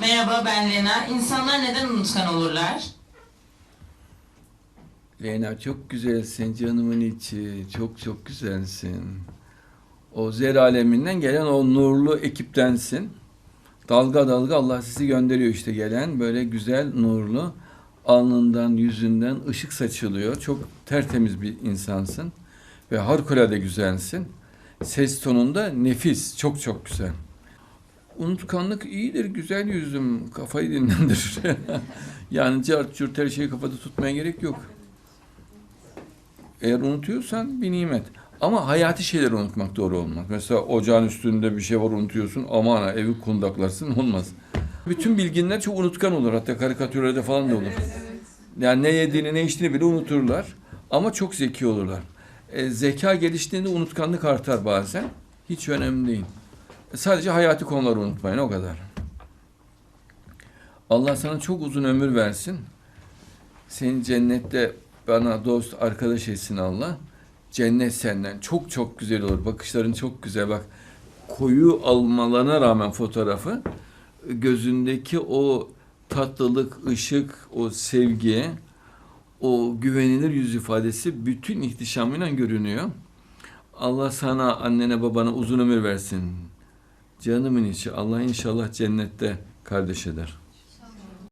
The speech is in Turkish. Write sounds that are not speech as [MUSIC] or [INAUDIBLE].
Merhaba ben Lena. İnsanlar neden unutkan olurlar? Leyla çok güzelsin canımın içi. Çok çok güzelsin. O zer aleminden gelen o nurlu ekiptensin. Dalga dalga Allah sizi gönderiyor işte gelen böyle güzel nurlu alnından yüzünden ışık saçılıyor. Çok tertemiz bir insansın ve harikulade güzelsin. Ses tonunda nefis, çok çok güzel. Unutkanlık iyidir, güzel yüzüm, kafayı dinlendirir. [LAUGHS] yani cart cürt her şeyi kafada tutmaya gerek yok. Eğer unutuyorsan bir nimet. Ama hayati şeyleri unutmak doğru olmaz. Mesela ocağın üstünde bir şey var unutuyorsun. Aman ha, evi kundaklarsın olmaz. Bütün bilginler çok unutkan olur. Hatta karikatürlerde falan da olur. Yani ne yediğini ne içtiğini bile unuturlar. Ama çok zeki olurlar. E, zeka geliştiğinde unutkanlık artar bazen. Hiç önemli değil. Sadece hayati konuları unutmayın o kadar. Allah sana çok uzun ömür versin. Seni cennette bana dost arkadaş etsin Allah. Cennet senden çok çok güzel olur. Bakışların çok güzel bak. Koyu almalarına rağmen fotoğrafı gözündeki o tatlılık, ışık, o sevgi, o güvenilir yüz ifadesi bütün ihtişamıyla görünüyor. Allah sana, annene, babana uzun ömür versin. Canımın içi. Allah inşallah cennette kardeş eder.